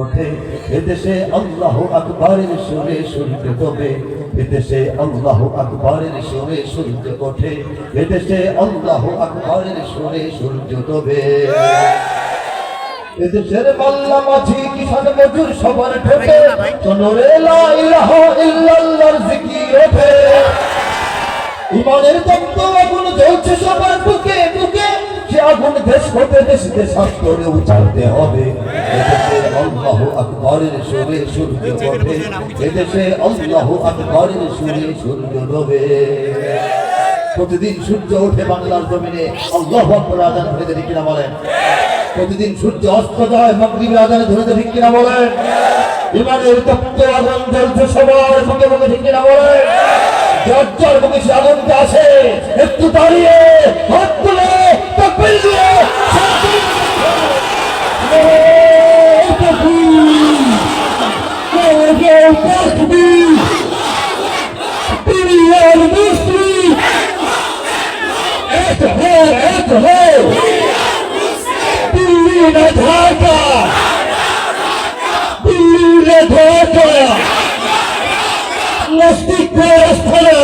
ওঠে। এদেশে আল্লাহ আকবরের সুরে সূর্য ডোবে এদেশে আল্লাহ আকবরের সুরে সূর্য ওঠে। এদেশে আল্লাহ আকবরের সুরে সূর্য ডোবে এদেশের মাল্লা মাঝি কিষান মজুর সবার ঠোঁটে চনরে লা ইলাহা ইল্লাল্লাহর জিকির ওঠে। ইমানের তত্ত্ব আগুন জ্বলছে সবার বুকে। সে আগুন দেশ হতে দেশ দেশান্তরে উচালতে হবে। এদেশে আকবরের সুরে সূর্য ওঠে। এদেশে আকবরের সুরে সূর্য ডোবে। প্রতিদিন সূর্য ওঠে বাংলার জমিনে। আল্লাহ আকবর আজান ধরে দেবে কিনা বলেন? প্রতিদিন সূর্য অস্ত যায় মাগরিবে আজানে ধরে দেবে কিনা বলেন? ইমানের তত্ত্ব আগুন জ্বলছে সবার বুকে বুকে, ঠিক কিনা বলেন? জর্জর সে আগুনটা একটু দাঁড়িয়ে হাত তুলে তাকবীর দিয়ে ঢাকা দিল্লি ঢাকা নাস্তিক স্থানে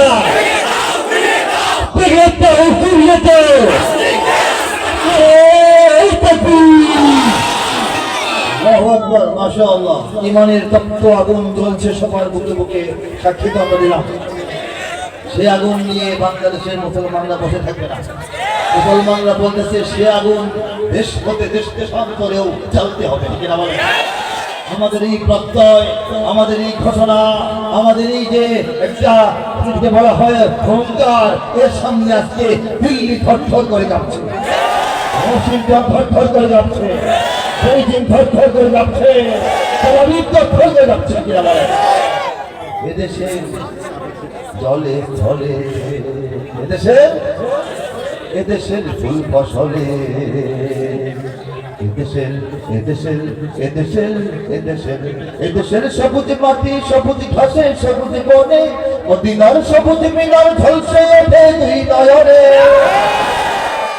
বিগত হুকুমত ইমানের তত্ত্ব আগুন জ্বলছে সবার বুকে বুকে, সাক্ষী তো আমরা দিলাম। সে আগুন নিয়ে বাংলাদেশের মুসলমানরা বসে থাকবে না। মুসলমানরা বলতেছে, সে আগুন দেশ হতে দেশ দেশান্তরেও জ্বালতে হবে, ঠিক না বলে আমাদের এই প্রত্যয়, আমাদের এই ঘোষণা আমাদের এই যে একটা বলা হয় অহংকার এর সামনে আজকে দিল্লি থরথর করে যাচ্ছে ওয়াশিংটন থরথর করে যাচ্ছে বেইজিং থরথর করে যাচ্ছে। থরথর করে যাচ্ছে এদেশের সবুজ মাটি, সবুজ ঘাসে, সবুজ বনে, মদিনার সবুজ মিনার ঝলসে দুই নয়নে।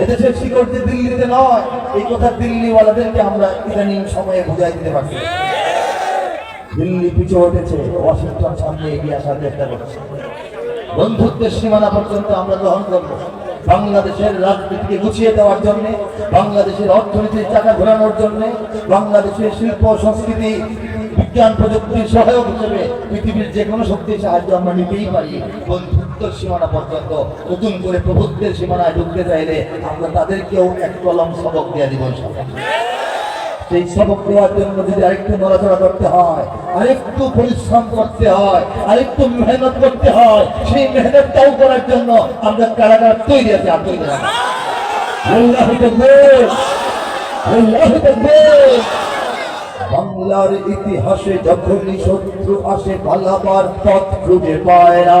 এদেশের শিকড় যে দিল্লিতে নয়, এই কথা দিল্লিওয়ালাদেরকে আমরা ইদানিং সময়ে বুঝাই দিতে পারছি। দিল্লি পিছু উঠেছে ওয়াশিংটন সামনে এগিয়ে আসার চেষ্টা করছে। বন্ধুত্বের সীমানা পর্যন্ত আমরা গ্রহণ করব। বাংলাদেশের রাজনীতিকে গুছিয়ে দেওয়ার জন্য, বাংলাদেশের অর্থনীতির চাকা ঘোরানোর জন্য, বাংলাদেশের শিল্প, সংস্কৃতি, বিজ্ঞান প্রযুক্তির সহায়ক হিসেবে পৃথিবীর যে কোনো শক্তির সাহায্য আমরা নিতেই পারি। বন্ধুত্বের সীমানা পর্যন্ত নতুন করে প্রভুত্বের সীমানায় ঢুকতে চাইলে আমরা তাদেরকেও এক কলম সবক দিয়ে দিব সেই সবক দেওয়ার জন্য যদি আরেকটু নড়াচড়া করতে হয়, আরেকটু পরিশ্রম করতে হয়, আরেকটু মেহনত করতে হয়, সেই মেহনতটাও করার জন্য আমরা কারাগার তৈরি আছে বাংলার ইতিহাসে যখনই শত্রু আসে, পালাবার পথ খুঁজে পায় না।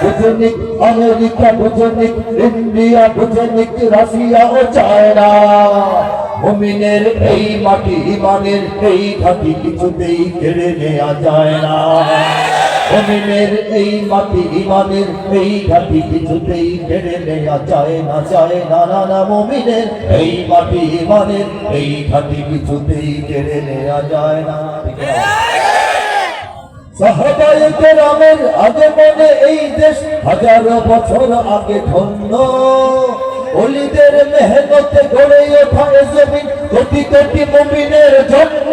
বুঝে নিক আমেরিকা বুঝে নিক ইন্ডিয়া বুঝে নিক রাশিয়া ও চায়না। মুমিনের এই মাটি, ইমানের এই ঘাটি কিছুতেই কেড়ে নেওয়া যায় না। মুমিনের এই মাটি, ইমানের এই ঘাটি কিছুতেই কেড়ে নেওয়া যায় না যায় না না না। মুমিনের এই মাটি, ইমানের এই ঘাটি কিছুতেই কেড়ে নেওয়া যায় না? সাহাবায়ে কেরামের আগে মনে এই দেশ হাজারো বছর আগে ধন্য। অলিদের মেহনতে গড়ে ওঠা জমিন কোটি কোটি মুমিনের জন্য।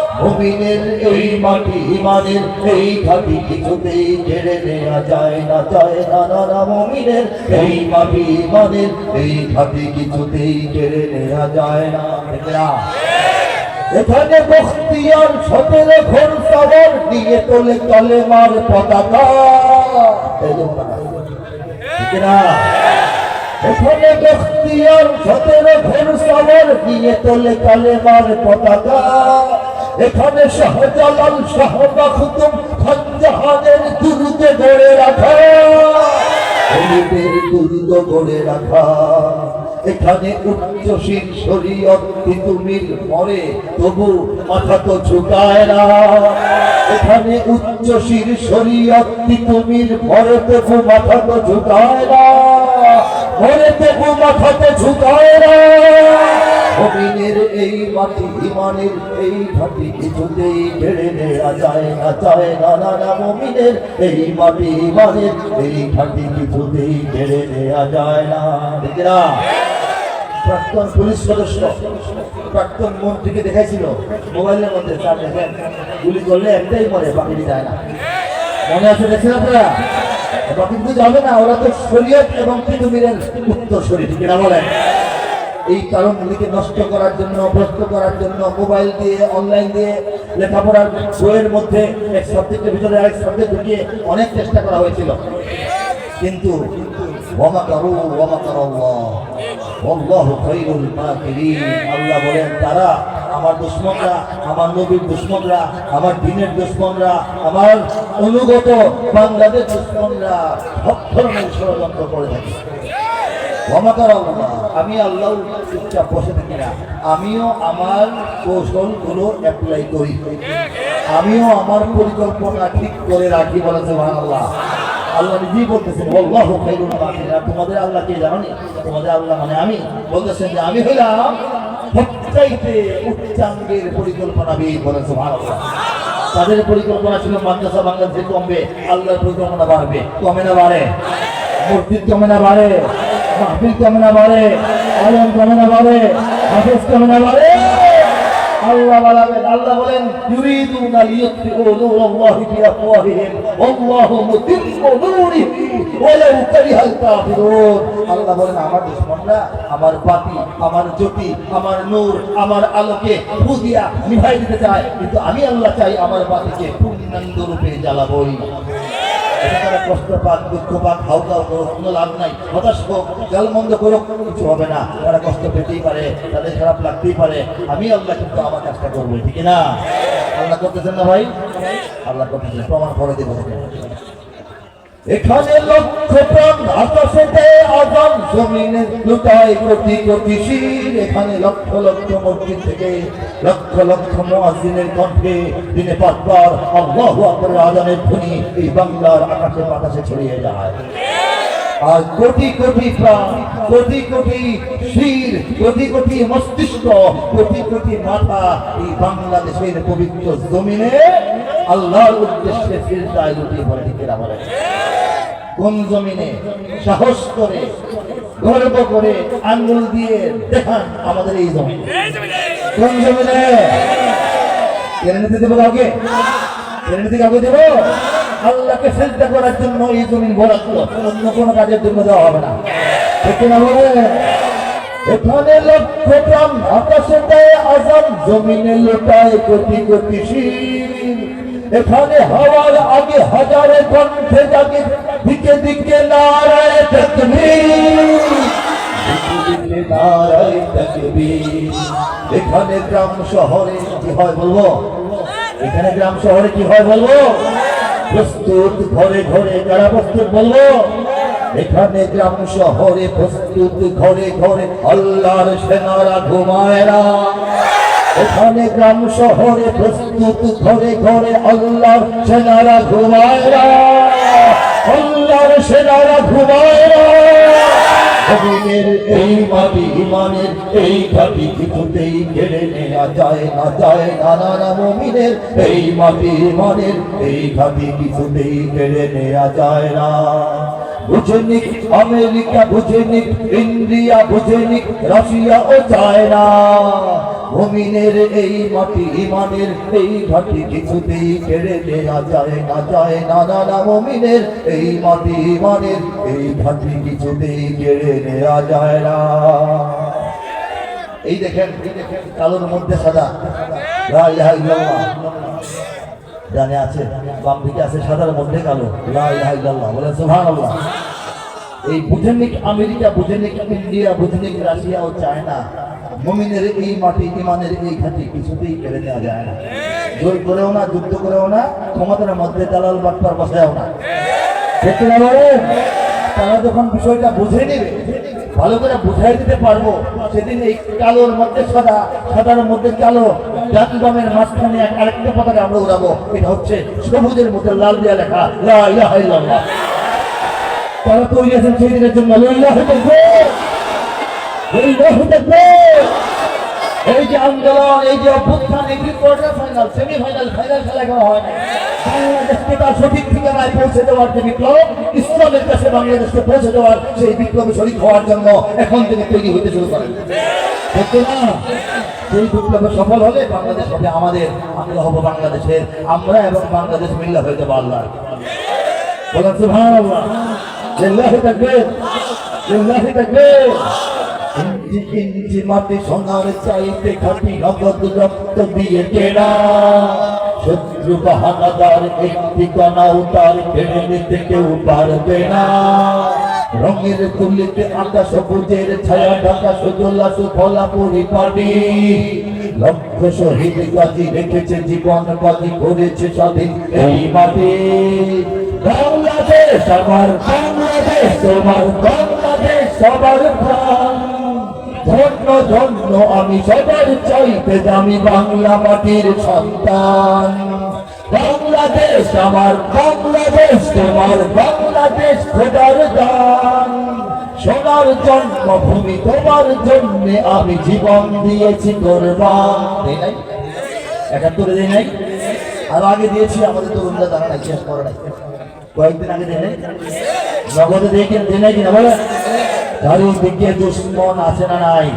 ভূমিনের এই মাটি ইমানের, এই ঘাটি কিছুতেই কেড়ে নেওয়া যায় না যায় না না ভূমিনের এই মাটি ইমানের, এই ঘাটি কিছুতেই কেড়ে নেওয়া যায় না? এখানে বখতিয়ার সতেরো ঘর সবর দিয়ে তোলে তলে মার পতাকা। এখানে বখতিয়ার সতেরো ঘর সবর দিয়ে তোলে তলে মার পতাকা। এখানে শাহজালাল শাহ মাখতুম খানজাহানের দুর্গে গড়ে রাখা। শহীদের দুর্গ গড়ে রাখা। এখানে উচ্চশীল শরীয়ত তিতুমির পরে তবু মাথা তো ঝুঁকায় না। এখানে উচ্চশীল শরীয়ত তিতুমির পরে তবু মাথা তো ঝুঁকায় না। পরে তবু মাথা তো ঝুঁকায় না। জমিনের এই মাটি ইমানের এই ঘাটি কিছুতেই কেড়ে নেওয়া যায় না যায় না না না, মমিনের এই মাটি ইমানের এই ঘাটি কিছুতেই কেড়ে নেওয়া যায় না। দেখরা প্রাক্তন পুলিশ সদস্য, প্রাক্তন মন্ত্রীকে দেখাইছিল মোবাইলের মধ্যে তার দেখেন, গুলি করলে একটাই মরে, বাকিটি যায় না। মনে আছে, দেখছেন আপনারা? বাকি কিন্তু যাবে না, ওরা তো শরীয়ত এবং পৃথিবীর উত্তর শরীর ঠিক না বলেন? এই কারণগুলিকে নষ্ট করার জন্য ভ্রষ্ট করার জন্য, মোবাইল দিয়ে অনলাইন দিয়ে, লেখাপড়ার বইয়ের মধ্যে এক সাবজেক্টের ভিতরে আরেক সাবজেক্ট ঢুকিয়ে অনেক চেষ্টা করা হয়েছিল। কিন্তু আল্লাহু বলেন, তারা আমার দুশ্মনরা, আমার নবীর দুশ্মনরা, আমার দিনের দুশ্মনরা, আমার অনুগত বাংলাদেশ দুশ্মনরা সব ধরনের ষড়যন্ত্র করে থাকে। আমি আল্লাহ চুপচাপ বসে থাকি না। আমিও আমার কৌশলগুলো অ্যাপ্লাই করি। আমিও আমার পরিকল্পনা ঠিক করে রাখি বলেছে ভাই আল্লাহ নিজেই বলতেছেন আল্লাহ তোমাদের আল্লাহ কে জানো? তোমাদের আল্লাহ মানে আমি। বলতেছেন যে আমি হইলাম সবচাইতে উচ্চাঙ্গের পরিকল্পনা বিয়ে বলেছে আল্লাহ তাদের পরিকল্পনা ছিল মাদ্রাসা বাংলাদেশে কমবে, আল্লাহর পরিকল্পনা বাড়বে। কমে না বাড়ে। মসজিদ কমে না বাড়ে। মাহফিল কমে না বাড়ে আলম কমে না বাড়ে হাফেজ কমে না বাড়ে আমার আমার বাতি, আমার জ্যোতি, আমার নূর, আমার আলোকে ফু দিয়া নিভাই দিতে চায়, কিন্তু আমি আল্লাহ চাই আমার বাতিকে পূর্ণাঙ্গ রূপে জ্বালাবই। কষ্ট পাক দুঃখ পাক হাউ কাউ করুক কোনো লাভ নাই। হতাশ হোক জল মন্দ করুক, কিছু হবে না। তারা কষ্ট পেতেই পারে, তাদের খারাপ লাগতেই পারে। আমি আল্লাহ কিন্তু আমার কাজটা করব ঠিক না? আল্লাহ করতেছেন না ভাই? আল্লাহ করতেছেন, প্রমাণ করে দেবো এখানে লক্ষ প্রাণ আকাশেতে আজান জমিনে লুটায় কোটি কোটি শির। এখানে লক্ষ লক্ষ মসজিদ থেকে লক্ষ লক্ষ মুয়াজ্জিনের কণ্ঠে দিনে পাঁচবার আল্লাহু আকবার আজানের ধ্বনি এই বাংলার আকাশে বাতাসে ছড়িয়ে যায়। আর কোটি কোটি প্রাণ, কোটি কোটি শির, কোটি কোটি মস্তিষ্ক, কোটি কোটি মাথা এই বাংলাদেশের পবিত্র জমিনে আল্লাহর উদ্দেশ্যে ফিরতায় লুটিয়ে পড়ে ঠিক কোন জমিনে সাহস করে গর্ব করে আঙ্গুল দিয়ে দেখান আমাদের এই জমিন। কোন জমিনে? কেড়ে নিতে দেবো কাউকে? কেড়ে নিতে কাউকে দেবো? আল্লাহকে চেষ্টা করার জন্য এই জমিন বরাদ্দ অন্য কোনো কাজের জন্য দেওয়া হবে না। ঠিক না বলে? এখানে লক্ষ প্রাণ আকাশে আজান জমিনে লোটায় কোটি কোটি শির এখানে হওয়ার আগে হাজারে কণ্ঠে জাগে, দিকে দিকে নারায় নারায় এখানে গ্রাম শহরে কি হয় বলব? এখানে গ্রাম শহরে কি হয় বলব? প্রস্তুত ঘরে ঘরে কারা প্রস্তুত বলব? এখানে গ্রাম শহরে প্রস্তুত ঘরে ঘরে আল্লাহর সেনারা ঘুমায় না। এখানে গ্রাম শহরে প্রস্তুত ঘরে ঘরে আল্লাহর সেনারা ঘুমায় না আল্লাহর সেনারা ঘুমায় না জমিনের এই মাটি ইমানের এই ঘাটি কিছুতেই কেড়ে নেওয়া যায় না, যায় নানা না এই মাটি ইমানের এই ঘাটি কিছুতেই কেড়ে নেওয়া যায় না। বুঝেনি আমেরিকা বুঝেনিক ইন্ডিয়া বুঝেনিক রাশিয়া ও চায়না। ভূমিনের এই মাটি ইমানের, এই ঘাটি কিছুতেই কেড়ে নেওয়া যায় না যায় না না না, মমিনের এই মাটি ইমানের, এই ঘাটি কিছুতেই কেড়ে নেওয়া যায় না। এই দেখেন কালোর মধ্যে সাদা। জানে আছে? বাম দিকে আছে সাদার মধ্যে কালো। লা ইলাহা ইল্লাল্লাহ। বলেন সুবহানাল্লাহ। এই বুঝেনিক আমেরিকা বুঝেনিক ইন্ডিয়া বুঝেনিক রাশিয়া ও চায়না? মুমিনের এই মাটি ইমানের এই ঘাটি কিছুতেই কেড়ে নেওয়া যায় না। জোর করেও না, যুদ্ধ করেও না, ক্ষমতার মধ্যে দালাল বাটপার বসায়ও না। তারা যখন বিষয়টা বুঝে নেবে, ভালো করে বুঝাই দিতে পারব, সেদিন এই কালোর মধ্যে সাদা, সাদার মধ্যে কালো জাতি বামের মাঝখানে এক আরেকটা পতাকা আমরা উড়াবো। এটা হচ্ছে সবুজের মধ্যে লাল দিয়া লেখা, লা ইলাহা ইল্লাল্লাহ। তারা তৈরি আছেন সেই দিনের জন্য আল্লাহ তাকবীর! আল্লাহ তাকবীর! এই যে আন্দোলন, এই যে অভ্যুত্থান এগুলি কোয়ার্টার ফাইনাল সেমি ফাইনাল খেলা এখনও হয় না বাংলাদেশকে তার সঠিক ঠিকানায় পৌঁছে দেওয়ার যে বিপ্লব, ইসলামের কাছে বাংলাদেশকে পৌঁছে দেওয়ার সেই বিপ্লবে শরিক হওয়ার জন্য এখন থেকে তৈরি সফল হলে বাংলাদেশ হবে আমাদের, আমরা হব বাংলাদেশের, আমরা এবং বাংলাদেশ মিল্লা হয়ে যাব আল্লাহ বলেন লিল্লাহি তাকবীর লিল্লাহি তাকবীর। মাটি সোনার চাইতে খাটি নগদ রক্ত দিয়ে কেনা। শত্রু বাহানাদার কেড়ে নিতে কেউ পারবে না। রঙের তুলিতে সবুজের ছায়া, ঢাকা সুজলা সুফলা পরিপাটি লক্ষ শহীদ রেখেছে জীবন বাজি করেছে স্বাধীন এই মাটি। বাংলাদেশ আমার, বাংলাদেশ তোমার, বাংলাদেশ সবার প্রাণ। ধন্য ধন্য আমি সবার চাইতে আমি বাংলা মাটির সন্তান। বাংলাদেশ আমার, বাংলাদেশ তোমার, বাংলাদেশ খোদার দান। সোনার জন্মভূমি তোমার জন্য আমি জীবন দিয়েছি কোরবান। একাত্তরে দেই নাই? আর আগে দিয়েছি, আমাদের তরুণরা তারা নাই শেষ করে নাই। কয়েকদিন আগে দেয় নগদে দেয় নাই কিনা বলে চারিদিকে দুশ্মন আছে না নাই?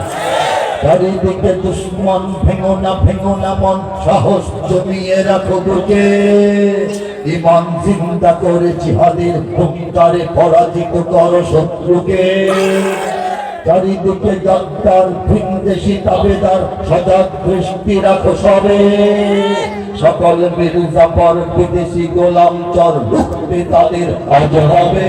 চারিদিকে দুশ্মন ভেঙো না ভেঙো না, মন সাহস জমিয়ে রাখো বুকে। ইমান জিন্দা করে জিহাদের হুঙ্কারে পরাজিত করো শত্রুকে। চারিদিকে জগদার ভিনদেশি তাবেদার, সজাগ দৃষ্টি রাখো সবে। সকল মির্জাপর বিদেশি গোলাম চর লুকবে তাদের আজ হবে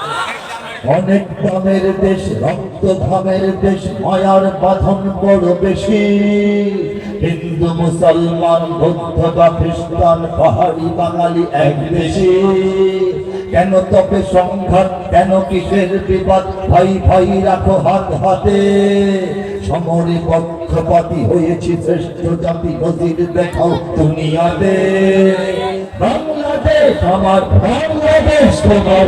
অনেক দামের দেশ রক্ত ঘামের দেশ, মায়ার বাঁধন বড় বেশি। হিন্দু, মুসলমান, বৌদ্ধ বা খ্রিস্টান, পাহাড়ি বাঙালি এক দেশে। কেন তবে সংঘাত, কেন কিসের বিবাদ? ভাই ভাই রাখো হাত হাতে। সমরে পক্ষপাতি হয়েছি শ্রেষ্ঠ জাতি নজির দেখাও দুনিয়াতে। বাংলাদেশ আমার বাংলাদেশ, তোমার